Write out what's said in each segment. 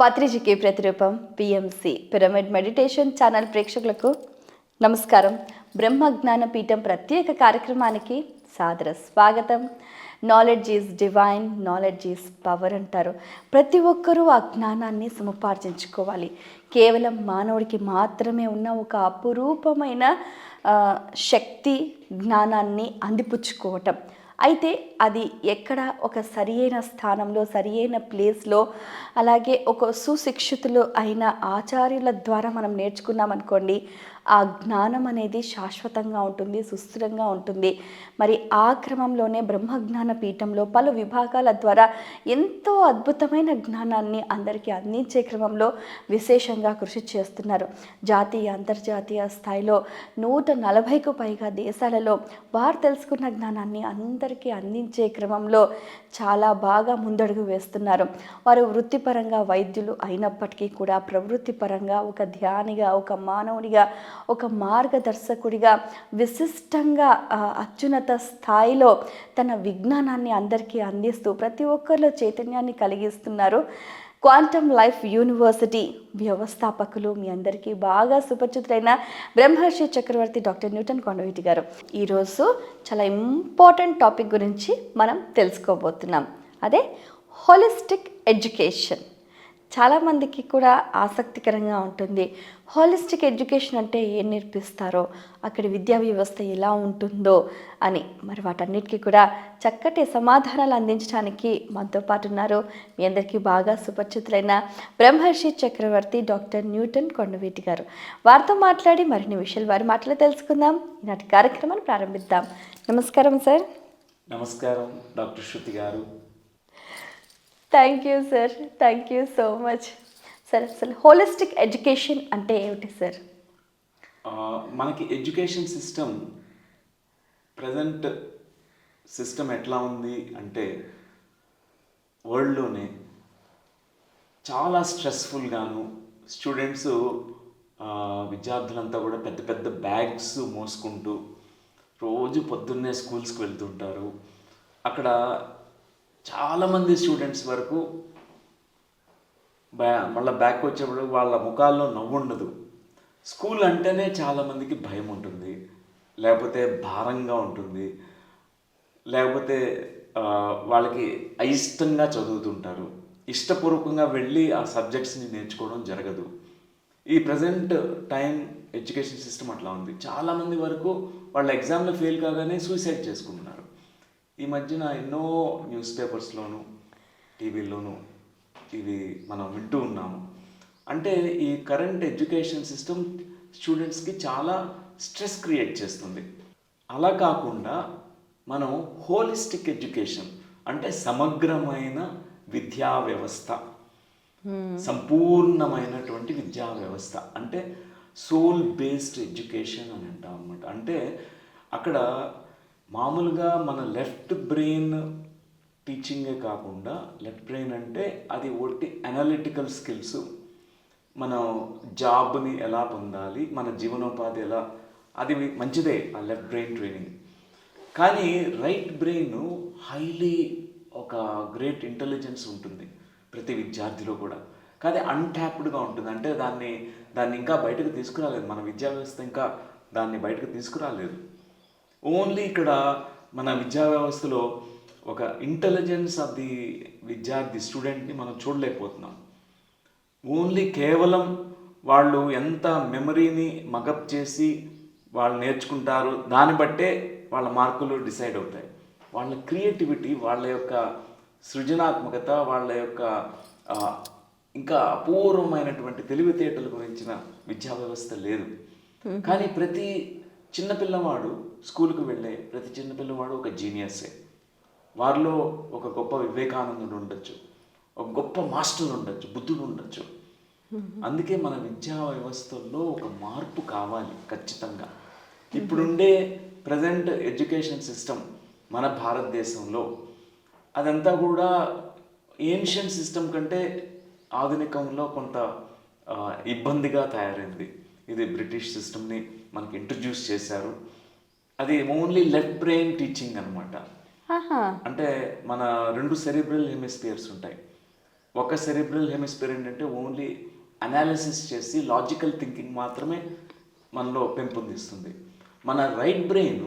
పత్రిజకి ప్రతిరూపం PMC pyramid meditation channel ప్రేక్షకులకు నమస్కారం. బ్రహ్మ జ్ఞాన పీఠం ప్రత్యేక కార్యక్రమానికి సాదర స్వాగతం. Knowledge is divine knowledge is power అంటారు. ప్రతి ఒక్కరూ ఆ జ్ఞానాన్ని సముపార్జించుకోవాలి. కేవలం మానవుడికి మాత్రమే ఉన్న ఒక అపురూపమైన శక్తి జ్ఞానాన్ని అందిపుచ్చుకోవటం. అయితే అది ఎక్కడ ఒక సరియైన స్థానంలో సరియైన ప్లేస్లో అలాగే ఒక సుశిక్షితులు అయిన ఆచార్యుల ద్వారా మనం నేర్చుకున్నాం అనుకోండి ఆ జ్ఞానం అనేది శాశ్వతంగా ఉంటుంది సుస్థిరంగా ఉంటుంది. మరి ఆ క్రమంలోనే బ్రహ్మజ్ఞాన పీఠంలో పలు విభాగాల ద్వారా ఎంతో అద్భుతమైన జ్ఞానాన్ని అందరికీ అందించే క్రమంలో విశేషంగా కృషి చేస్తున్నారు. జాతీయ అంతర్జాతీయ స్థాయిలో నూట నలభైకు పైగా దేశాలలో వారు తెలుసుకున్న జ్ఞానాన్ని అందరికీ అందించే క్రమంలో చాలా బాగా ముందడుగు వేస్తున్నారు. వారు వృత్తిపరంగా వైద్యులు అయినప్పటికీ కూడా ప్రవృత్తిపరంగా ఒక ధ్యానిగా ఒక మానవునిగా ఒక మార్గదర్శకుడిగా విశిష్టంగా అత్యున్నత స్థాయిలో తన విజ్ఞానాన్ని అందరికీ అందిస్తూ ప్రతి ఒక్కరిలో చైతన్యాన్ని కలిగిస్తున్నారు. క్వాంటమ్ లైఫ్ యూనివర్సిటీ వ్యవస్థాపకులు మీ అందరికీ బాగా సుపరిచితులైన బ్రహ్మర్షి చక్రవర్తి డాక్టర్ న్యూటన్ కొండవీటి గారు. ఈరోజు చాలా ఇంపార్టెంట్ టాపిక్ గురించి మనం తెలుసుకోబోతున్నాం. అదే హోలిస్టిక్ ఎడ్యుకేషన్. చాలామందికి కూడా ఆసక్తికరంగా ఉంటుంది. హోలిస్టిక్ ఎడ్యుకేషన్ అంటే ఏం నేర్పిస్తారో? అక్కడ విద్యా వ్యవస్థ ఎలా ఉంటుందో? అని. మరి వాటన్నిటికీ కూడా చక్కటి సమాధానాలు అందించడానికి మనతో పాటు ఉన్నారు. మీ అందరికీ బాగా సుపరిచితులైన బ్రహ్మర్షి చక్రవర్తి డాక్టర్ న్యూటన్ కొండవీటి గారు. వారితో మాట్లాడి మరిన్ని విషయాలు వారి మాటలు తెలుసుకుందాం. ఈనాటి కార్యక్రమాన్ని ప్రారంభిద్దాం. నమస్కారం సార్. నమస్కారం డాక్టర్ శృతి గారు. Thank you sir thank you so much sir అసలు హోలిస్టిక్ ఎడ్యుకేషన్ అంటే ఏమిటి సార్ మనకి ఎడ్యుకేషన్ సిస్టమ్ ప్రజెంట్ సిస్టమ్ ఎట్లా ఉంది అంటే వరల్డ్లోనే చాలా స్ట్రెస్ఫుల్గాను స్టూడెంట్స్ విద్యార్థులంతా కూడా పెద్ద పెద్ద బ్యాగ్స్ మోసుకుంటూ రోజు పొద్దున్నే స్కూల్స్కి వెళ్తుంటారు. అక్కడ చాలామంది స్టూడెంట్స్ వరకు బ్యా మళ్ళీ బ్యాక్ వచ్చేప్పుడు వాళ్ళ ముఖాల్లో నవ్వు ఉండదు. స్కూల్ అంటేనే చాలామందికి భయం ఉంటుంది. లేకపోతే భారంగా ఉంటుంది. లేకపోతే వాళ్ళకి అయిష్టంగా చదువుతుంటారు. ఇష్టపూర్వకంగా వెళ్ళి ఆ సబ్జెక్ట్స్ని నేర్చుకోవడం జరగదు. ఈ ప్రజెంట్ టైం ఎడ్యుకేషన్ సిస్టమ్ అట్లా ఉంది. చాలామంది వరకు వాళ్ళ ఎగ్జామ్లో ఫెయిల్ కాగానే సూసైడ్ చేసుకుంటున్నారు. ఈ మధ్యన ఎన్నో న్యూస్ పేపర్స్లోను టీవీలోను ఇవి మనం వింటూ ఉన్నాము. అంటే ఈ కరెంట్ ఎడ్యుకేషన్ సిస్టమ్ స్టూడెంట్స్కి చాలా స్ట్రెస్ క్రియేట్ చేస్తుంది. అలా కాకుండా మనం హోలిస్టిక్ ఎడ్యుకేషన్ అంటే సమగ్రమైన విద్యా వ్యవస్థ సంపూర్ణమైనటువంటి విద్యా వ్యవస్థ అంటే సోల్ బేస్డ్ ఎడ్యుకేషన్ అని అంటాం అనమాట అంటే అక్కడ మామూలుగా మన లెఫ్ట్ బ్రెయిన్ టీచింగే కాకుండా లెఫ్ట్ బ్రెయిన్ అంటే అది ఒకటి అనలిటికల్ స్కిల్స్ మన జాబ్ని ఎలా పొందాలి మన జీవనోపాధి ఎలా అది మంచిదే ఆ లెఫ్ట్ బ్రెయిన్ ట్రైనింగ్. కానీ రైట్ బ్రెయిన్ హైలీ ఒక గ్రేట్ ఇంటెలిజెన్స్ ఉంటుంది ప్రతి విద్యార్థిలో కూడా. కానీ అన్ట్యాప్డ్గా ఉంటుంది. అంటే దాన్ని దాన్ని ఇంకా బయటకు తీసుకురాలేదు. మన విద్యా వ్యవస్థ ఇంకా దాన్ని బయటకు తీసుకురాలేదు. ఓన్లీ ఇక్కడ మన విద్యా వ్యవస్థలో ఒక ఇంటెలిజెన్స్ ఆఫ్ ది విద్యార్థి స్టూడెంట్ని మనం చూడలేకపోతున్నాం. ఓన్లీ కేవలం వాళ్ళు ఎంత మెమరీని మగప్ చేసి వాళ్ళు నేర్చుకుంటారు దాన్ని బట్టే వాళ్ళ మార్కులు డిసైడ్ అవుతాయి. వాళ్ళ క్రియేటివిటీ వాళ్ళ యొక్క సృజనాత్మకత వాళ్ళ యొక్క ఇంకా అపూర్వమైనటువంటి తెలివితేటల గురించిన విద్యా వ్యవస్థ లేదు. కానీ ప్రతి చిన్న పిల్లవాడు స్కూల్కి వెళ్ళే ప్రతి చిన్న పిల్లవాడు ఒక జీనియస్సే. వారిలో ఒక గొప్ప వివేకానందుడు ఉండొచ్చు. ఒక గొప్ప మాస్టర్ ఉండొచ్చు బుద్ధుడు ఉండొచ్చు. అందుకే మన విద్యా వ్యవస్థల్లో ఒక మార్పు కావాలి ఖచ్చితంగా. ఇప్పుడుండే ప్రజెంట్ ఎడ్యుకేషన్ సిస్టమ్ మన భారతదేశంలో అదంతా కూడా ఏన్షియన్ సిస్టమ్ కంటే ఆధునికంలో కొంత ఇబ్బందిగా తయారైంది. ఇది బ్రిటిష్ సిస్టమ్ని మనకి ఇంట్రడ్యూస్ చేశారు. అది ఓన్లీ లెఫ్ట్ బ్రెయిన్ టీచింగ్ అనమాట అంటే మన రెండు సెరిబ్రల్ హెమిస్పియర్స్ ఉంటాయి. ఒక సెరిబ్రల్ హెమిస్ఫియర్ ఏంటంటే ఓన్లీ అనాలిసిస్ చేసి లాజికల్ థింకింగ్ మాత్రమే మనలో పెంపొందిస్తుంది. మన right brain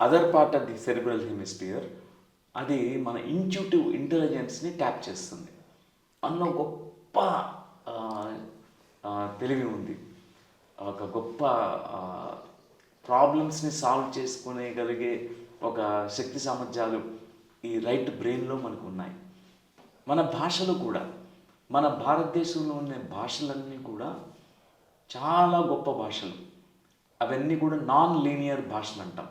other part of the cerebral hemisphere అది మన ఇంట్యూటివ్ ఇంటెలిజెన్స్ని ట్యాప్ చేస్తుంది. అందులో గొప్ప తెలివి ఉంది. ఒక గొప్ప ప్రాబ్లమ్స్ని సాల్వ్ చేసుకునేగలిగే ఒక శక్తి సామర్థ్యాలు ఈ రైట్ బ్రెయిన్లో మనకు ఉన్నాయి మన భాషలు కూడా మన భారతదేశంలో ఉన్న భాషలన్నీ కూడా చాలా గొప్ప భాషలు. అవన్నీ కూడా నాన్ లీనియర్ భాషలు అంటాం.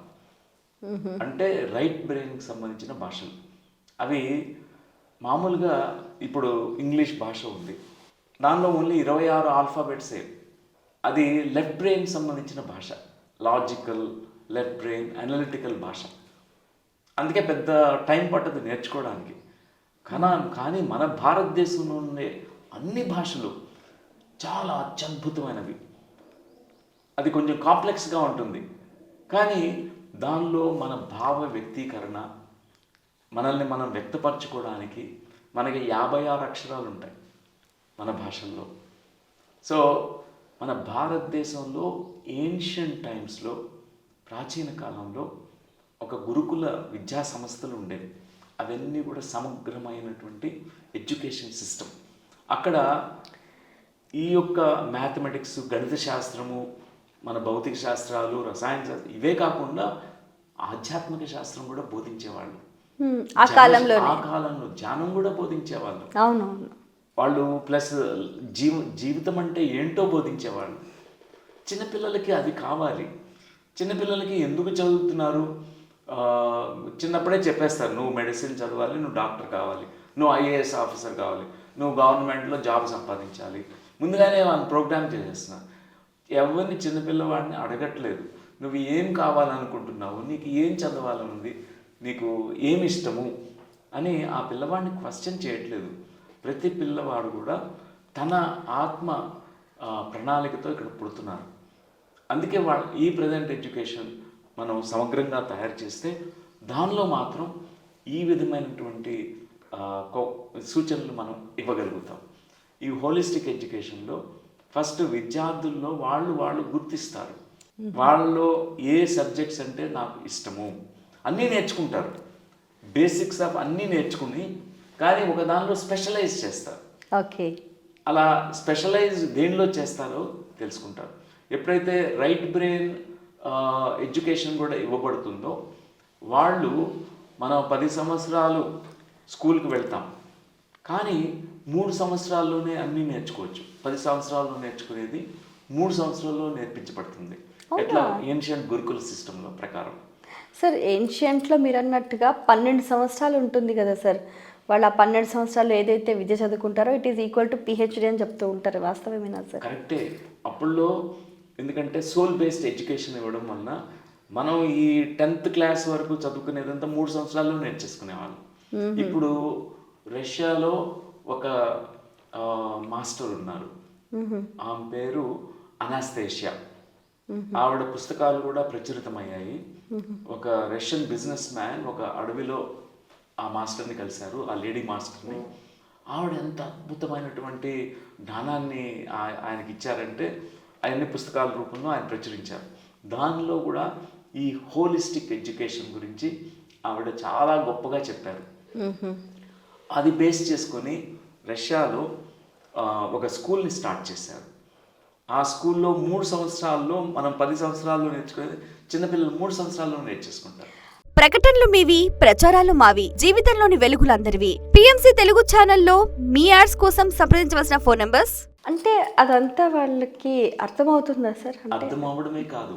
అంటే రైట్ బ్రెయిన్కి సంబంధించిన భాషలు. అవి మామూలుగా ఇప్పుడు ఇంగ్లీష్ భాష ఉంది. దానిలో ఓన్లీ ఇరవై ఆరు ఆల్ఫాబెట్సే అది లెఫ్ట్ బ్రెయిన్ సంబంధించిన భాష. లాజికల్ లెఫ్ట్ బ్రెయిన్ అనలిటికల్ భాష. అందుకే పెద్ద టైం పట్టదు నేర్చుకోవడానికి. కానీ కానీ మన భారతదేశంలో ఉండే అన్ని భాషలు చాలా అత్యద్భుతమైనవి. అది కొంచెం కాంప్లెక్స్గా ఉంటుంది. కానీ దానిలో మన భావ వ్యక్తీకరణ మనల్ని మనం వ్యక్తపరచుకోవడానికి మనకి యాభై ఆరు అక్షరాలు ఉంటాయి మన భాషల్లో. సో మన భారతదేశంలో ఏన్షియంట్ టైమ్స్లో ప్రాచీన కాలంలో ఒక గురుకుల విద్యా సంస్థలు ఉండేవి. అవన్నీ కూడా సమగ్రమైనటువంటి ఎడ్యుకేషన్ సిస్టమ్. అక్కడ ఈ యొక్క మ్యాథమెటిక్స్ గణిత శాస్త్రము మన భౌతిక శాస్త్రాలు రసాయన శాస్త్రం ఇవే కాకుండా ఆధ్యాత్మిక శాస్త్రం కూడా బోధించేవాళ్ళు. ఆ కాలంలో ఆ కాలంలో ధ్యానం కూడా బోధించేవాళ్ళు. అవునవును. వాళ్ళు ప్లస్ జీవ జీవితం అంటే ఏంటో బోధించేవాళ్ళు. చిన్నపిల్లలకి అది కావాలి. చిన్నపిల్లలకి ఎందుకు చదువుతున్నారు? చిన్నప్పుడే చెప్పేస్తారు నువ్వు మెడిసిన్ చదవాలి నువ్వు డాక్టర్ కావాలి నువ్వు ఐఏఎస్ ఆఫీసర్ కావాలి నువ్వు గవర్నమెంట్లో జాబ్ సంపాదించాలి. ముందుగానే వాళ్ళు ప్రోగ్రామ్ చేసేస్తున్నా ఎవరిని చిన్నపిల్లవాడిని అడగట్లేదు. నువ్వు ఏం కావాలనుకుంటున్నావు? నీకు ఏం చదవాలనుంది నీకు ఏమి ఇష్టము? అని ఆ పిల్లవాడిని క్వశ్చన్ చేయట్లేదు. ప్రతి పిల్లవాడు కూడా తన ఆత్మ ప్రణాళికతో ఇక్కడ పుడుతున్నారు. అందుకే వాళ్ళ ఈ ప్రజెంట్ ఎడ్యుకేషన్ మనం సమగ్రంగా తయారు చేస్తే దానిలో మాత్రం ఈ విధమైనటువంటి సూచనలు మనం ఇవ్వగలుగుతాం. ఈ హోలిస్టిక్ ఎడ్యుకేషన్లో ఫస్ట్ విద్యార్థుల్లో వాళ్ళు వాళ్ళు గుర్తిస్తారు. వాళ్ళలో ఏ సబ్జెక్ట్స్ అంటే నాకు ఇష్టము. అన్నీ నేర్చుకుంటారు. బేసిక్స్ ఆఫ్ అన్నీ నేర్చుకుని కానీ ఒక దానిలో స్పెషలైజ్ చేస్తారు. ఓకే. అలా స్పెషలైజ్ దేనిలో చేస్తారో తెలుసుకుంటారు. ఎప్పుడైతే రైట్ బ్రెయిన్ ఎడ్యుకేషన్ కూడా ఇవ్వబడుతుందో వాళ్ళు మనం పది సంవత్సరాలు స్కూల్కి వెళ్తాం. కానీ మూడు సంవత్సరాల్లోనే అన్నీ నేర్చుకోవచ్చు. పది సంవత్సరాల్లో నేర్చుకునేది మూడు సంవత్సరాల్లో నేర్పించబడుతుంది. ఎట్లా? ఏన్షియంట్ గురుకుల సిస్టంలో ప్రకారం. సార్ ఏన్షియంట్లో మీరు అన్నట్టుగా పన్నెండు సంవత్సరాలు ఉంటుంది కదా సార్ వాళ్ళు ఆ పన్నెండు సంవత్సరాలు ఏదైతే విద్య చదువుకుంటారో it is equal to PhD అని చెప్తూ ఉంటారు. వాస్తవమేనా సార్ కరెక్టే. అప్పుల్లో ఎందుకంటే సోల్ బేస్డ్ ఎడ్యుకేషన్ ఇవ్వడం వలన మనం ఈ టెన్త్ క్లాస్ వరకు చదువుకునేదంతా మూడు సంవత్సరాల్లో నేర్చేసుకునేవాళ్ళం. ఇప్పుడు రష్యాలో ఒక మాస్టర్ ఉన్నారు. ఆమె పేరు అనాస్తేషియా ఆవిడ పుస్తకాలు కూడా ప్రచురితమయ్యాయి. ఒక రష్యన్ బిజినెస్ మ్యాన్ ఒక అడవిలో ఆ మాస్టర్ని కలిశారు ఆ లేడీ మాస్టర్ని. ఆవిడ ఎంత అద్భుతమైనటువంటి జ్ఞానాన్ని ఆయనకి ఇచ్చారంటే అవన్నీ పుస్తకాల రూపంలో ఆయన ప్రచురించారు. దానిలో కూడా ఈ హోలిస్టిక్ ఎడ్యుకేషన్ గురించి ఆవిడ చాలా గొప్పగా చెప్పారు. అది బేస్ చేసుకొని రష్యాలో ఒక స్కూల్ని స్టార్ట్ చేశారు. ఆ స్కూల్లో మూడు సంవత్సరాల్లో మనం పది సంవత్సరాల్లో నేర్చుకునేది చిన్నపిల్లలు మూడు సంవత్సరాల్లో నేర్చేసుకుంటారు. ప్రకటనలు మీవి ప్రచారాలు మావి జీవితంలోని వెలుగులందరివి. పిఎంసి తెలుగు ఛానల్లో మీ యాడ్స్ కోసం సంప్రదించవలసిన ఫోన్ నంబర్స్? అంటే అదంతా వాళ్ళకి అర్థమవుతుందా సార్? అంటే అర్థం అవ్వడమే కాదు.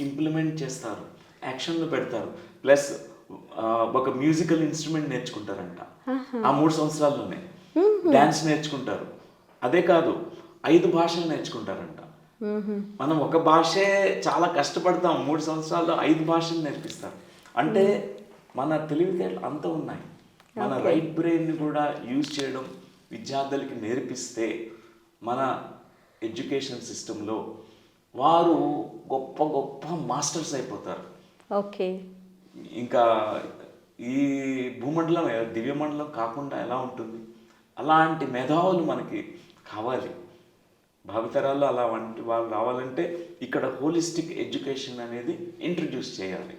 ఇంప్లిమెంట్ చేస్తారు. యాక్షన్లో పెడతారు. ప్లస్ ఒక మ్యూజికల్ ఇన్స్ట్రుమెంట్ నేర్చుకుంటారంట. ఆ మూడు సంవత్సరాల్లోనే. డ్యాన్స్ నేర్చుకుంటారు. అదే కాదు ఐదు భాషలు నేర్చుకుంటారంట. మనం ఒక భాషే చాలా కష్టపడతాం. మూడు సంవత్సరాల్లో ఐదు భాషలు నేర్పిస్తారు. అంటే మన తెలివితేటలు అంత ఉన్నాయి. మన రైట్ బ్రెయిన్ని కూడా యూజ్ చేయడం విద్యార్థులకి నేర్పిస్తే మన ఎడ్యుకేషన్ సిస్టంలో వారు గొప్ప గొప్ప మాస్టర్స్ అయిపోతారు. ఓకే. ఇంకా ఈ భూమండలం దివ్యమండలం కాకుండా ఎలా ఉంటుంది? అలాంటి మేధావులు మనకి కావాలి. భావితరాల్లో అలా వంటి వాళ్ళు రావాలంటే ఇక్కడ హోలిస్టిక్ ఎడ్యుకేషన్ అనేది ఇంట్రడ్యూస్ చేయాలి.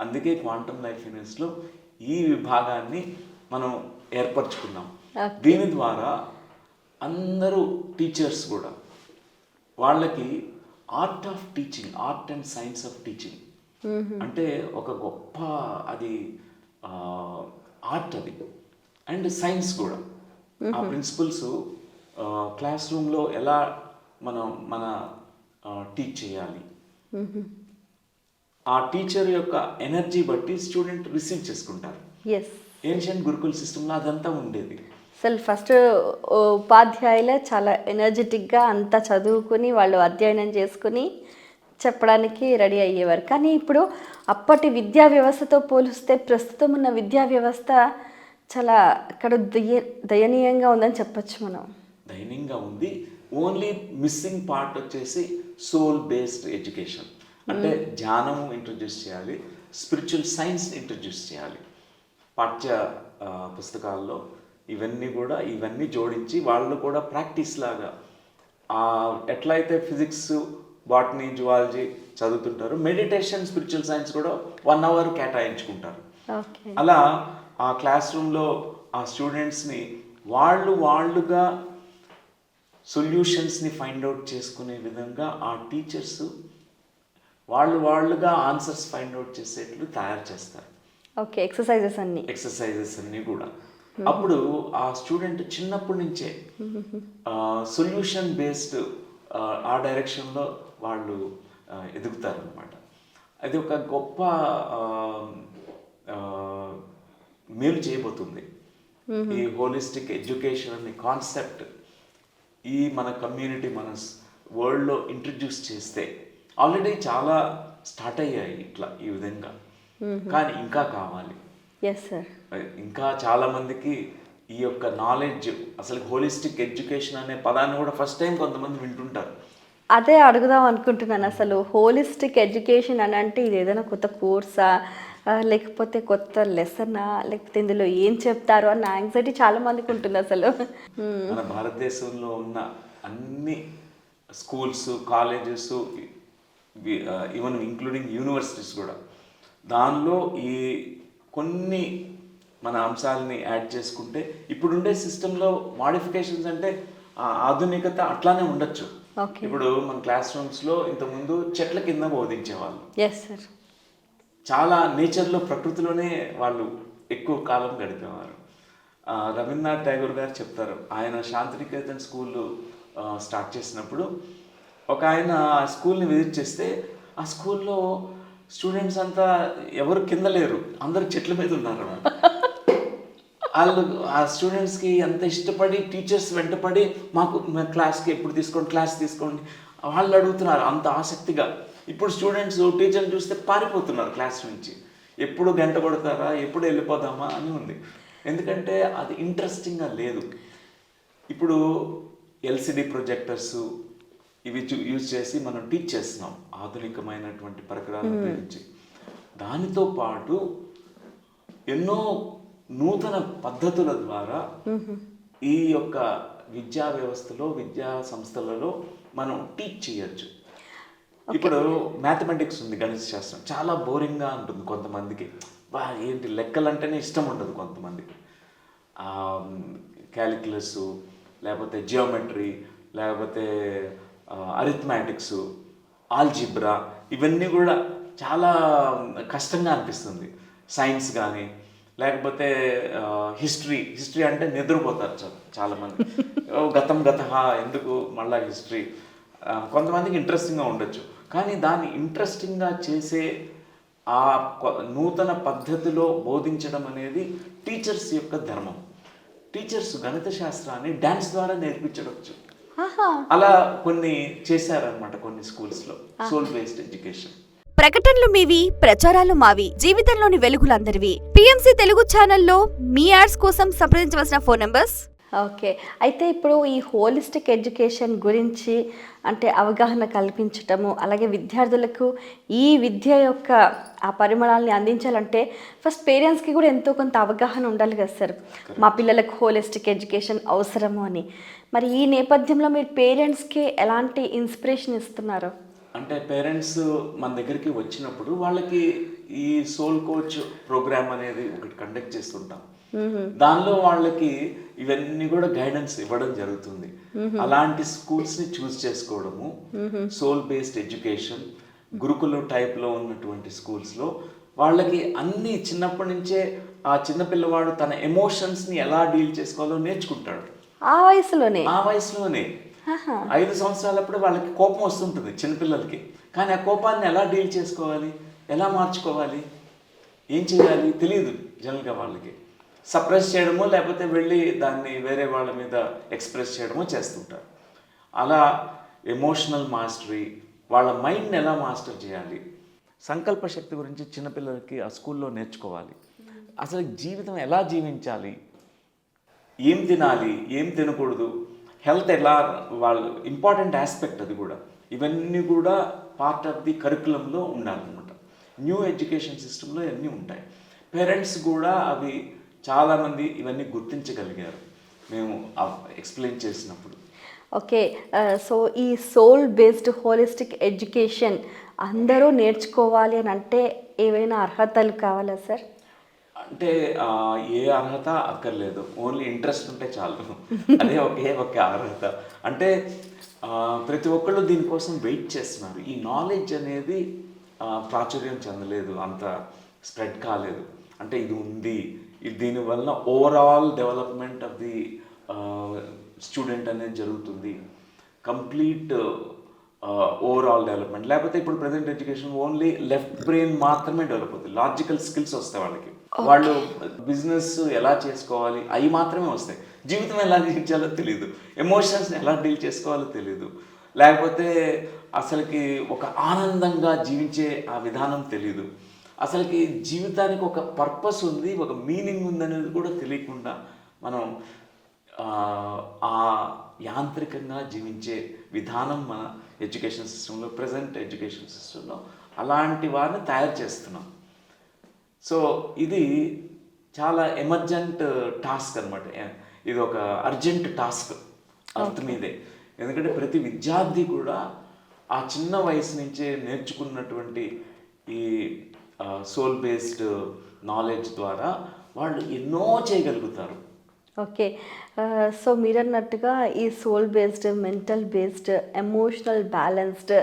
అందుకే క్వాంటమ్ లైఫ్ యూనివర్స్లో ఈ విభాగాన్ని మనం ఏర్పరచుకున్నాం. దీని ద్వారా అందరూ టీచర్స్ కూడా వాళ్ళకి art of teaching art and science of teaching. అంటే ఒక గొప్ప అది ఆర్ట్ అది. అండ్ సైన్స్ కూడా. ఆ ప్రిన్సిపల్స్ క్లాస్ రూమ్లో ఎలా మనం మన టీచ్ చేయాలి? ఆ టీచర్ యొక్క ఎనర్జీ బట్టి స్టూడెంట్ రిసీవ్ చేసుకుంటారు. ఏన్షియంట్ గురుకుల సిస్టంలో అదంతా ఉండేది. అసలు ఫస్ట్ ఉపాధ్యాయులే చాలా ఎనర్జెటిక్గా అంతా చదువుకుని వాళ్ళు అధ్యయనం చేసుకుని చెప్పడానికి రెడీ అయ్యేవారు. కానీ ఇప్పుడు అప్పటి విద్యా వ్యవస్థతో పోలిస్తే ప్రస్తుతం ఉన్న విద్యా వ్యవస్థ చాలా అక్కడ దయ దయనీయంగా ఉందని చెప్పొచ్చు మనం. దైనంగా ఉంది. ఓన్లీ మిస్సింగ్ పార్ట్ వచ్చేసి సోల్ బేస్డ్ ఎడ్యుకేషన్ అంటే ధ్యానము ఇంట్రడ్యూస్ చేయాలి స్పిరిచువల్ సైన్స్ ఇంట్రడ్యూస్ చేయాలి. పాఠ్య పుస్తకాల్లో ఇవన్నీ కూడా ఇవన్నీ జోడించి వాళ్ళు కూడా ప్రాక్టీస్ లాగా ఎట్లయితే ఫిజిక్స్ బాటనీ జువాలజీ చదువుతుంటారు మెడిటేషన్ స్పిరిచువల్ సైన్స్ కూడా వన్ అవర్ కేటాయించుకుంటారు. అలా ఆ క్లాస్ రూమ్లో ఆ స్టూడెంట్స్ని వాళ్ళు వాళ్ళుగా సొల్యూషన్స్ని ఫైండ్ అవుట్ చేసుకునే విధంగా ఆ టీచర్స్ వాళ్ళు వాళ్ళుగా ఆన్సర్స్ ఫైండ్ అవుట్ చేసేట్లు తయారు చేస్తారు. ఓకే ఎక్సర్సైజెస్ అన్నీ. ఎక్సర్సైజెస్ అన్నీ కూడా. అప్పుడు ఆ స్టూడెంట్ చిన్నప్పటి నుంచే సొల్యూషన్ బేస్డ్ ఆ డైరెక్షన్లో వాళ్ళు ఎదుగుతారు అనమాట అది ఒక గొప్ప మేలు చేయబోతుంది. ఈ హోలిస్టిక్ ఎడ్యుకేషన్ అనే కాన్సెప్ట్ ఈ మన కమ్యూనిటీ మన వరల్డ్లో ఇంట్రడ్యూస్ చేస్తే ఆల్రెడీ చాలా స్టార్ట్ అయ్యాయి ఇట్లా ఈ విధంగా. కానీ ఇంకా కావాలి. ఇంకా చాలా మందికి ఈ యొక్క నాలెడ్జ్ అసలు హోలిస్టిక్ ఎడ్యుకేషన్ అనే పదాన్ని కూడా ఫస్ట్ టైం కొంతమంది వింటుంటారు. అదే అడుగుదాం అనుకుంటున్నాను. అసలు హోలిస్టిక్ ఎడ్యుకేషన్ అని అంటే ఇది ఏదైనా కొత్త కోర్సా లేకపోతే కొత్త లెసనా లేకపోతే ఇందులో ఏం చెప్తారు అన్న యాంగ్జైటీ చాలా మందికి ఉంటుంది అసలు. మన భారతదేశంలో ఉన్న అన్ని schools colleges even including universities కూడా. దానిలో ఈ కొన్ని మన అంశాలని యాడ్ చేసుకుంటే ఇప్పుడుండే సిస్టంలో మాడిఫికేషన్స్ అంటే ఆధునికత అట్లానే ఉండొచ్చు. ఇప్పుడు మన క్లాస్ రూమ్స్లో ఇంతకుముందు చెట్ల కింద బోధించేవాళ్ళు. చాలా నేచర్లో ప్రకృతిలోనే వాళ్ళు ఎక్కువ కాలం గడిపేవారు. రవీంద్రనాథ్ ఠాగూర్ గారు చెప్తారు ఆయన శాంతినికేతన్ స్కూల్ స్టార్ట్ చేసినప్పుడు ఒక ఆయన ఆ స్కూల్ని విజిట్ చేస్తే ఆ స్కూల్లో స్టూడెంట్స్ అంతా ఎవరు కింద లేరు. అందరు చెట్ల మీద ఉన్నారు వాళ్ళు ఆ స్టూడెంట్స్కి అంత ఇష్టపడి టీచర్స్ వెంటపడి మాకు మా క్లాస్కి ఎప్పుడు తీసుకోండి క్లాస్ తీసుకోండి వాళ్ళు అడుగుతున్నారు అంత ఆసక్తిగా. ఇప్పుడు స్టూడెంట్స్ టీచర్ని చూస్తే పారిపోతున్నారు క్లాస్ నుంచి. ఎప్పుడు గంట కొడతారా ఎప్పుడు వెళ్ళిపోదామా అని ఉంది. ఎందుకంటే అది ఇంట్రెస్టింగ్గా లేదు. ఇప్పుడు ఎల్సిడి ప్రొజెక్టర్స్ ఇవి యూజ్ చేసి మనం టీచ్ చేస్తున్నాం. ఆధునికమైనటువంటి పరికరాలను ఉపయోగించి. దానితో పాటు ఎన్నో నూతన పద్ధతుల ద్వారా ఈ యొక్క విద్యా వ్యవస్థలో విద్యా సంస్థలలో మనం టీచ్ చేయొచ్చు. ఇప్పుడు మ్యాథమెటిక్స్ ఉంది గణిత శాస్త్రం. చాలా బోరింగ్గా ఉంటుంది కొంతమందికి. బా ఏంటి లెక్కలు అంటేనే ఇష్టం ఉండదు కొంతమందికి. క్యాలిక్యులస్ లేకపోతే జియోమెట్రీ లేకపోతే అరిథ్మాటిక్స్ ఆల్జిబ్రా ఇవన్నీ కూడా చాలా కష్టంగా అనిపిస్తుంది. సైన్స్ కానీ లేకపోతే హిస్టరీ హిస్టరీ అంటే నిద్రపోతారు చాలామంది. గతం గత ఎందుకు మళ్ళీ హిస్టరీ కొంతమందికి ఇంట్రెస్టింగ్గా ఉండొచ్చు. కానీ దాన్ని ఇంట్రెస్టింగ్గా చేసే ఆ నూతన పద్ధతిలో బోధించడం అనేది టీచర్స్ యొక్క ధర్మం. టీచర్స్ గణిత శాస్త్రాన్ని డ్యాన్స్ ద్వారా నేర్పించవచ్చు అలా కొన్ని చేశారనమాట కొన్ని స్కూల్స్లో. సోల్ బేస్డ్ ఎడ్యుకేషన్ ప్రకటనలు మీవి ప్రచారాలు మావి జీవితంలోని వెలుగులందరివి. పిఎంసి తెలుగు ఛానల్లో మీ యాడ్స్ కోసం సంప్రదించవలసిన ఫోన్ నంబర్స్ ఓకే. అయితే ఇప్పుడు ఈ హోలిస్టిక్ ఎడ్యుకేషన్ గురించి అంటే అవగాహన కల్పించటము అలాగే విద్యార్థులకు ఈ విద్య యొక్క ఆ పరిమళాలని అందించాలంటే ఫస్ట్ పేరెంట్స్కి కూడా ఎంతో కొంత అవగాహన ఉండాలి కదా సార్. మా పిల్లలకు హోలిస్టిక్ ఎడ్యుకేషన్ అవసరము అని. మరి ఈ నేపథ్యంలో మీరు పేరెంట్స్కి ఎలాంటి ఇన్స్పిరేషన్ ఇస్తున్నారు? అంటే పేరెంట్స్ మన దగ్గరికి వచ్చినప్పుడు వాళ్ళకి ఈ సోల్ కోచ్ ప్రోగ్రామ్ అనేది ఒకటి కండక్ట్ చేస్తుంటాం. దానిలో వాళ్ళకి ఇవన్నీ కూడా గైడెన్స్ ఇవ్వడం జరుగుతుంది. అలాంటి స్కూల్స్ని చూస్ చేసుకోవడము సోల్ బేస్డ్ ఎడ్యుకేషన్ గురుకుల టైప్లో ఉన్నటువంటి స్కూల్స్లో వాళ్ళకి అన్ని చిన్నప్పటి నుంచే ఆ చిన్న పిల్లవాడు తన ఎమోషన్స్ని ఎలా డీల్ చేసుకోవాలో నేర్చుకుంటాడు. ఆ వయసులోనే? ఆ వయసులోనే. ఐదు సంవత్సరాలప్పుడు వాళ్ళకి కోపం వస్తుంటుంది చిన్నపిల్లలకి కానీ ఆ కోపాన్ని ఎలా డీల్ చేసుకోవాలి? ఎలా మార్చుకోవాలి? ఏం చేయాలి? తెలియదు జనరల్గా వాళ్ళకి. సప్రెస్ చేయడమో లేకపోతే వెళ్ళి దాన్ని వేరే వాళ్ళ మీద ఎక్స్ప్రెస్ చేయడమో చేస్తుంటారు. అలా ఎమోషనల్ మాస్టరీ వాళ్ళ మైండ్ని ఎలా మాస్టర్ చేయాలి సంకల్ప శక్తి గురించి చిన్నపిల్లలకి ఆ స్కూల్లో నేర్చుకోవాలి. అసలు జీవితం ఎలా జీవించాలి ఏం తినాలి ఏం తినకూడదు హెల్త్ ఎలా వాళ్ళు ఇంపార్టెంట్ ఆస్పెక్ట్ అది కూడా. ఇవన్నీ కూడా పార్ట్ ఆఫ్ ది కరికులంలో ఉండాలన్నమాట. న్యూ ఎడ్యుకేషన్ సిస్టంలో ఇవన్నీ ఉంటాయి. పేరెంట్స్ కూడా అవి చాలామంది ఇవన్నీ గుర్తించగలిగారు. మేము ఎక్స్ప్లెయిన్ చేసినప్పుడు. ఓకే సో ఈ సోల్ బేస్డ్ హోలిస్టిక్ ఎడ్యుకేషన్ అందరూ నేర్చుకోవాలి అని అంటే ఏవైనా అర్హతలు కావాలా సార్? అంటే ఏ అర్హత అక్కర్లేదు. ఓన్లీ ఇంట్రెస్ట్ ఉంటే చాలు. అదే ఒకే ఒక అర్హత. అంటే ప్రతి ఒక్కళ్ళు దీనికోసం వెయిట్ చేస్తున్నారు. ఈ నాలెడ్జ్ అనేది ప్రాచుర్యం చెందలేదు. అంత స్ప్రెడ్ కాలేదు. అంటే ఇది ఉంది. దీనివల్ల overall development of the student అనేది జరుగుతుంది. కంప్లీట్ ఓవరాల్ డెవలప్మెంట్ లేకపోతే ఇప్పుడు present education only left brain మాత్రమే డెవలప్ అవుతుంది. లాజికల్ స్కిల్స్ వస్తాయి వాళ్ళకి. వాళ్ళు బిజినెస్ ఎలా చేసుకోవాలి? అవి మాత్రమే వస్తాయి. జీవితం ఎలా జీవించాలో తెలియదు ఎమోషన్స్ ఎలా డీల్ చేసుకోవాలో తెలియదు లేకపోతే అసలుకి ఒక ఆనందంగా జీవించే ఆ విధానం తెలియదు అసలుకి జీవితానికి ఒక పర్పస్ ఉంది ఒక మీనింగ్ ఉందనేది కూడా తెలియకుండా మనం ఆ, యాంత్రికంగా జీవించే విధానం మన ఎడ్యుకేషన్ సిస్టంలో ప్రజెంట్ ఎడ్యుకేషన్ సిస్టంలో అలాంటి వారిని తయారు చేస్తున్నాం. సో ఇది చాలా ఎమర్జెంట్ టాస్క్ అనమాట ఇది ఒక అర్జెంట్ టాస్క్ అర్థం మీదే. ఎందుకంటే ప్రతి విద్యార్థి కూడా ఆ చిన్న వయసు నుంచే నేర్చుకున్నటువంటి ఈ సోల్ బేస్డ్ నాలెడ్జ్ ద్వారా వాళ్ళు ఎన్నో చేయగలుగుతారు. ఓకే. సో మీరన్నట్టుగా ఈ soul based mental based emotional balanced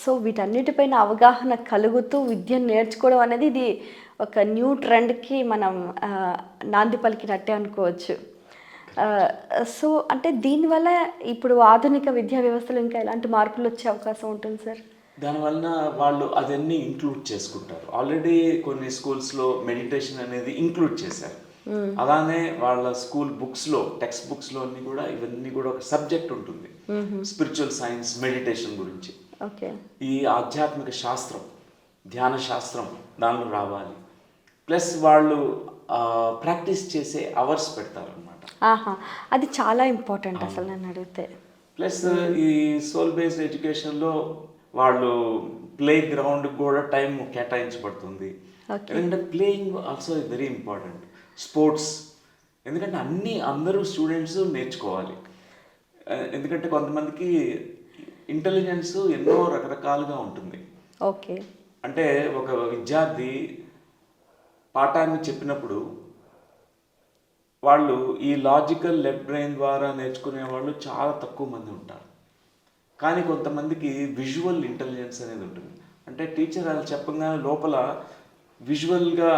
so వీటన్నిటిపైన అవగాహన కలుగుతూ విద్యను నేర్చుకోవడం అనేది ఇది ఒక న్యూ ట్రెండ్కి మనం నాంది పలికినట్టే అనుకోవచ్చు. సో అంటే దీనివల్ల ఇప్పుడు ఆధునిక విద్యా వ్యవస్థలో ఇంకా ఎలాంటి మార్పులు వచ్చే అవకాశం ఉంటుంది సార్? దానివలన వాళ్ళు అదన్నీ ఇంక్లూడ్ చేసుకుంటారు. ఆల్రెడీ కొన్ని స్కూల్స్లో మెడిటేషన్ అనేది ఇంక్లూడ్ చేశారు. అలానే వాళ్ళ స్కూల్ బుక్స్లో టెక్స్ట్ బుక్స్లో అన్ని కూడా ఇవన్నీ కూడా ఒక సబ్జెక్ట్ ఉంటుంది. స్పిరిచువల్ సైన్స్ మెడిటేషన్ గురించి. ఓకే. ఈ ఆధ్యాత్మిక శాస్త్రం ధ్యాన శాస్త్రం దానిలో రావాలి. ప్లస్ వాళ్ళు ప్రాక్టీస్ చేసే అవర్స్ పెడతారు అనమాట అది చాలా ఇంపార్టెంట్ అసలు నన్ను అడిగితే. ప్లస్ ఈ సోల్ బేస్డ్ ఎడ్యుకేషన్లో వాళ్ళు ప్లే గ్రౌండ్ కూడా టైం కేటాయించబడుతుంది. ఎందుకంటే playing also very important sports ఎందుకంటే అన్ని అందరూ స్టూడెంట్స్ నేర్చుకోవాలి. ఆ, ఎందుకంటే కొంతమందికి ఇంటెలిజెన్స్ ఎన్నో రకరకాలుగా ఉంటుంది. ఓకే అంటే ఒక విద్యార్థి పాఠాన్ని చెప్పినప్పుడు వాళ్ళు ఈ లాజికల్ లెఫ్ట్ బ్రెయిన్ ద్వారా నేర్చుకునే వాళ్ళు చాలా తక్కువ మంది ఉంటారు. కానీ కొంతమందికి విజువల్ ఇంటెలిజెన్స్ అనేది ఉంటుంది. అంటే టీచర్ అది చెప్పగానే లోపల విజువల్గా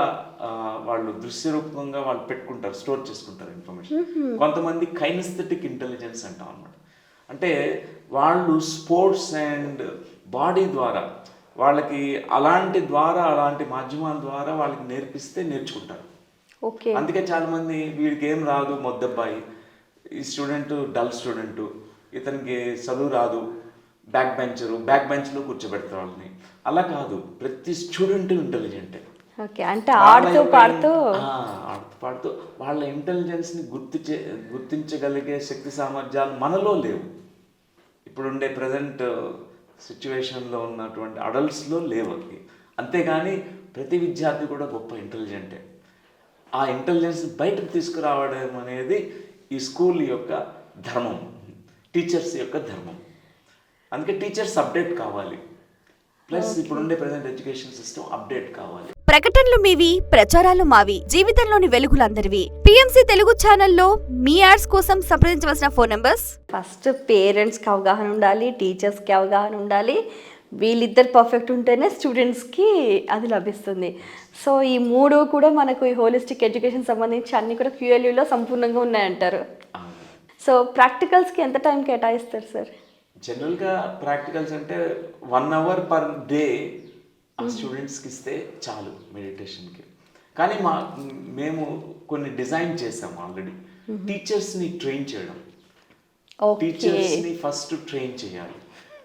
వాళ్ళు దృశ్యరూపంగా వాళ్ళు పెట్టుకుంటారు స్టోర్ చేసుకుంటారు ఇన్ఫర్మేషన్ కొంతమంది కైనస్థెటిక్ ఇంటెలిజెన్స్ అంటాం అనమాట అంటే వాళ్ళు స్పోర్ట్స్ అండ్ బాడీ ద్వారా వాళ్ళకి అలాంటి ద్వారా అలాంటి మాధ్యమాల ద్వారా వాళ్ళకి నేర్పిస్తే నేర్చుకుంటారు. ఓకే. అందుకే చాలా మంది వీడికి ఏం రాదు మొద్దబ్బాయి ఈ స్టూడెంట్ డల్ స్టూడెంట్ ఇతనికి చదువు రాదు బ్యాక్ బెంచరు బ్యాక్ బెంచ్లో కూర్చోబెడతారు వాళ్ళని. అలా కాదు ప్రతి స్టూడెంట్ ఇంటెలిజెంటే. ఓకే అంటే ఆడుతూ పాడుతూ ఆడుతూ పాడుతూ వాళ్ళ ఇంటెలిజెన్స్ని గుర్తు చే గుర్తించగలిగే శక్తి సామర్థ్యాలు మనలో లేవు. ఇప్పుడుండే ప్రజెంట్ సిచ్యువేషన్లో ఉన్నటువంటి అడల్ట్స్లో లేవు అవి. అంతేగాని ప్రతి విద్యార్థి కూడా గొప్ప ఇంటెలిజెంటే. ఆ ఇంటెలిజెన్స్ బయటకు తీసుకురావడం అనేది ఈ స్కూల్ యొక్క ధర్మం. టీచర్స్ యొక్క ధర్మం. అందుకే టీచర్స్ అప్డేట్ కావాలి. ప్లస్ ఇప్పుడుండే ప్రజెంట్ ఎడ్యుకేషన్ సిస్టమ్ అప్డేట్ కావాలి. ప్రకటనలు మీవి ప్రచారాలు మావి జీవితంలోని వెలుగులందరివి. పిఎంసి తెలుగు ఛానల్లో మీ యాడ్స్ కోసం సంప్రదించవలసిన ఫోన్ నంబర్స్? ఫస్ట్ పేరెంట్స్కి అవగాహన ఉండాలి టీచర్స్కి అవగాహన ఉండాలి. వీళ్ళిద్దరు పర్ఫెక్ట్ ఉంటేనే స్టూడెంట్స్కి అది లభిస్తుంది. సో ఈ మూడు కూడా మనకు ఈ హోలిస్టిక్ ఎడ్యుకేషన్ సంబంధించి అన్ని కూడా క్యూఎల్యూలో సంపూర్ణంగా ఉన్నాయంటారు. సో ప్రాక్టికల్స్కి ఎంత టైం కేటాయిస్తారు సార్ జనరల్గా ప్రాక్టికల్స్ అంటే వన్ అవర్ పర్ డే ఆ స్టూడెంట్స్కి ఇస్తే చాలు మెడిటేషన్కి కానీ మా మేము కొన్ని డిజైన్ చేసాం ఆల్రెడీ టీచర్స్ని ట్రైన్ చేయడం. టీచర్స్ని ఫస్ట్ ట్రైన్ చేయాలి.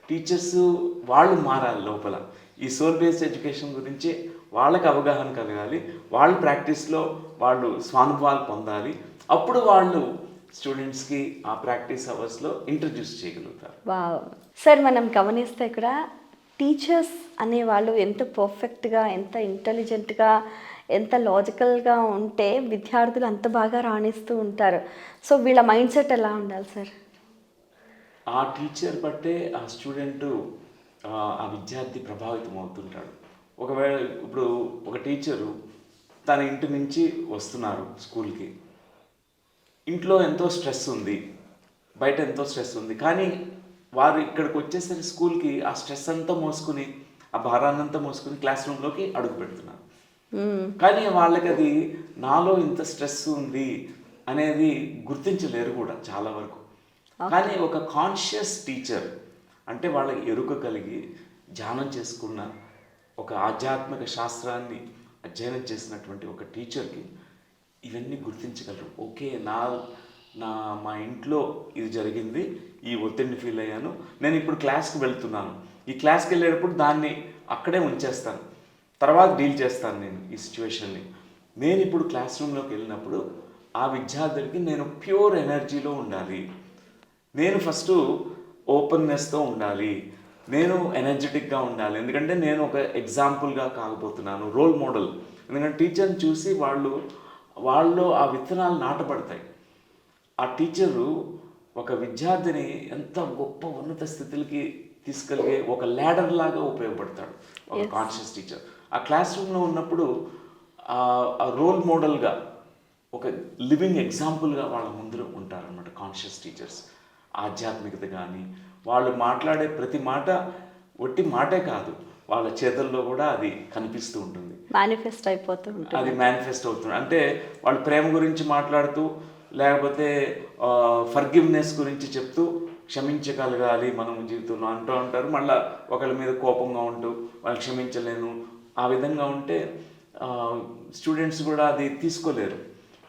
టీచర్స్ వాళ్ళు మారాలి లోపల. ఈ సోల్ బేస్డ్ ఎడ్యుకేషన్ గురించి వాళ్ళకి అవగాహన కలగాలి. వాళ్ళ ప్రాక్టీస్లో వాళ్ళు స్వానుభవాలు పొందాలి. అప్పుడు వాళ్ళు స్టూడెంట్స్కి ఆ ప్రాక్టీస్ అవర్స్లో ఇంట్రడ్యూస్ చేయగలుగుతారు. వావ్ సార్ మనం గమనిస్తే ఇక్కడ టీచర్స్ అనేవాళ్ళు ఎంత పర్ఫెక్ట్గా ఎంత ఇంటెలిజెంట్గా ఎంత లాజికల్గా ఉంటే విద్యార్థులు అంత బాగా రాణిస్తూ ఉంటారు. సో వీళ్ళ మైండ్ సెట్ ఎలా ఉండాలి సార్ ఆ టీచర్ బట్టే ఆ స్టూడెంట్ ఆ విద్యార్థి ప్రభావితం అవుతుంటాడు. ఒకవేళ ఇప్పుడు ఒక టీచరు తన ఇంటి నుంచి వస్తున్నారు స్కూల్కి ఇంట్లో ఎంతో స్ట్రెస్ ఉంది బయట ఎంతో స్ట్రెస్ ఉంది. కానీ వారు ఇక్కడికి వచ్చేసరికి స్కూల్కి ఆ స్ట్రెస్ అంతా మోసుకుని ఆ భారాన్నంతా మోసుకుని క్లాస్ రూమ్లోకి అడుగు పెడుతున్నారు. కానీ వాళ్ళకి అది నాలో ఇంత స్ట్రెస్ ఉంది అనేది గుర్తించలేరు కూడా చాలా వరకు. కానీ ఒక కాన్షియస్ టీచర్ అంటే వాళ్ళకి ఎరుక కలిగి ధ్యానం చేసుకున్న ఒక ఆధ్యాత్మిక శాస్త్రాన్ని అధ్యయనం చేసినటువంటి ఒక టీచర్కి ఇవన్నీ గుర్తించగలరు. ఓకే నా నా మా ఇంట్లో ఇది జరిగింది ఈ ఒత్తిడిని ఫీల్ అయ్యాను నేను ఇప్పుడు క్లాస్కి వెళ్తున్నాను. ఈ క్లాస్కి వెళ్ళేటప్పుడు దాన్ని అక్కడే ఉంచేస్తాను. తర్వాత డీల్ చేస్తాను నేను ఈ సిచ్యువేషన్ని. నేను ఇప్పుడు క్లాస్ రూమ్లోకి వెళ్ళినప్పుడు ఆ విద్యార్థులకి నేను ప్యూర్ ఎనర్జీలో ఉండాలి. నేను ఫస్ట్ ఓపెన్నెస్తో ఉండాలి. నేను ఎనర్జెటిక్గా ఉండాలి. ఎందుకంటే నేను ఒక ఎగ్జాంపుల్గా కాకపోతున్నాను రోల్ మోడల్. ఎందుకంటే టీచర్ని చూసి వాళ్ళు వాళ్ళు ఆ విత్తనాలు నాటబడతాయి. ఆ టీచరు ఒక విద్యార్థిని ఎంత గొప్ప ఉన్నత స్థితులకి తీసుకెళ్ళే ఒక ల్యాడర్ లాగా ఉపయోగపడతాడు. ఒక కాన్షియస్ టీచర్. ఆ క్లాస్ రూమ్లో ఉన్నప్పుడు ఆ రోల్ మోడల్గా ఒక లివింగ్ ఎగ్జాంపుల్గా వాళ్ళ ముందు ఉంటారనమాట కాన్షియస్ టీచర్స్. ఆధ్యాత్మికత కానీ వాళ్ళు మాట్లాడే ప్రతి మాట ఒట్టి మాటే కాదు. వాళ్ళ చేతుల్లో కూడా అది కనిపిస్తూ ఉంటుంది. మేనిఫెస్ట్ అయిపోతూ ఉంటుంది. అది మేనిఫెస్ట్ అవుతుంది. అంటే వాళ్ళు ప్రేమ గురించి మాట్లాడుతూ లేకపోతే ఫర్గివ్నెస్ గురించి చెప్తూ క్షమించగలగాలి మనం జీవితంలో అంటూ ఉంటారు. మళ్ళీ ఒకళ్ళ మీద కోపంగా ఉంటూ వాళ్ళు క్షమించలేను. ఆ విధంగా ఉంటే స్టూడెంట్స్ కూడా అది తీసుకోలేరు.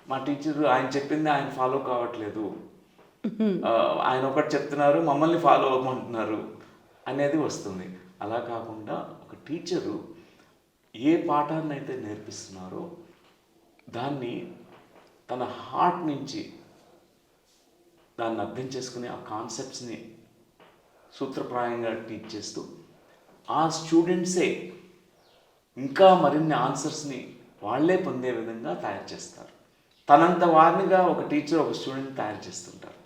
మా టీచర్ ఆయన చెప్పింది ఆయన ఫాలో కావట్లేదు. ఆయన ఒకటి చెప్తున్నారు మమ్మల్ని ఫాలో అవ్వమంటున్నారు అనేది వస్తుంది. అలా కాకుండా ఒక టీచరు ఏ పాఠాన్ని అయితే నేర్పిస్తున్నారో దాన్ని తన హార్ట్ నుంచి దాన్ని అర్థం చేసుకుని ఆ కాన్సెప్ట్స్ని సూత్రప్రాయంగా టీచ్ చేస్తూ ఆ స్టూడెంట్సే ఇంకా మరిన్ని ఆన్సర్స్ని వాళ్ళే పొందే విధంగా తయారు చేస్తారు. తనంత వారినిగా ఒక టీచర్ ఒక స్టూడెంట్ తయారు చేస్తుంటారు.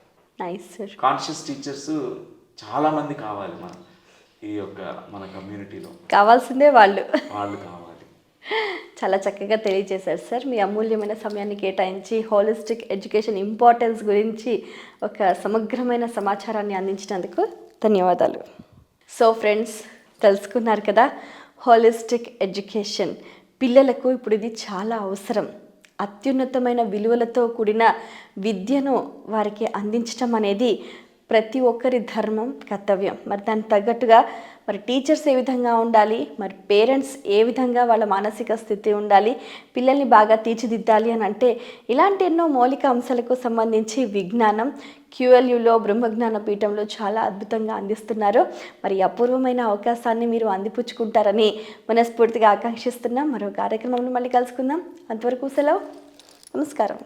కాన్షియస్ టీచర్స్ చాలామంది కావాలి మన ఈ యొక్క మన కమ్యూనిటీలో కావాల్సిందే వాళ్ళు. వాళ్ళు కావాలి. చాలా చక్కగా తెలియజేశారు సార్. మీ అమూల్యమైన సమయాన్ని కేటాయించి హోలిస్టిక్ ఎడ్యుకేషన్ ఇంపార్టెన్స్ గురించి ఒక సమగ్రమైన సమాచారాన్ని అందించినందుకు ధన్యవాదాలు. సో ఫ్రెండ్స్ తెలుసుకున్నారు కదా హోలిస్టిక్ ఎడ్యుకేషన్ పిల్లలకు ఇప్పుడు ఇది చాలా అవసరం. అత్యున్నతమైన విలువలతో కూడిన విద్యను వారికి అందించడం అనేది ప్రతి ఒక్కరి ధర్మం కర్తవ్యం. మరి దానికి తగ్గట్టుగా మరి టీచర్స్ ఏ విధంగా ఉండాలి? మరి పేరెంట్స్ ఏ విధంగా వాళ్ళ మానసిక స్థితి ఉండాలి? పిల్లల్ని బాగా తీర్చిదిద్దాలి అని అంటే ఇలాంటి ఎన్నో మౌలిక అంశాలకు సంబంధించి విజ్ఞానం క్యూఎల్యూలో బ్రహ్మజ్ఞాన పీఠంలో చాలా అద్భుతంగా అందిస్తున్నారు. మరి అపూర్వమైన అవకాశాన్ని మీరు అందిపుచ్చుకుంటారని మనస్ఫూర్తిగా ఆకాంక్షిస్తున్నాం. మరో కార్యక్రమంలో మళ్ళీ కలుసుకుందాం. అంతవరకు సెలవు. నమస్కారం.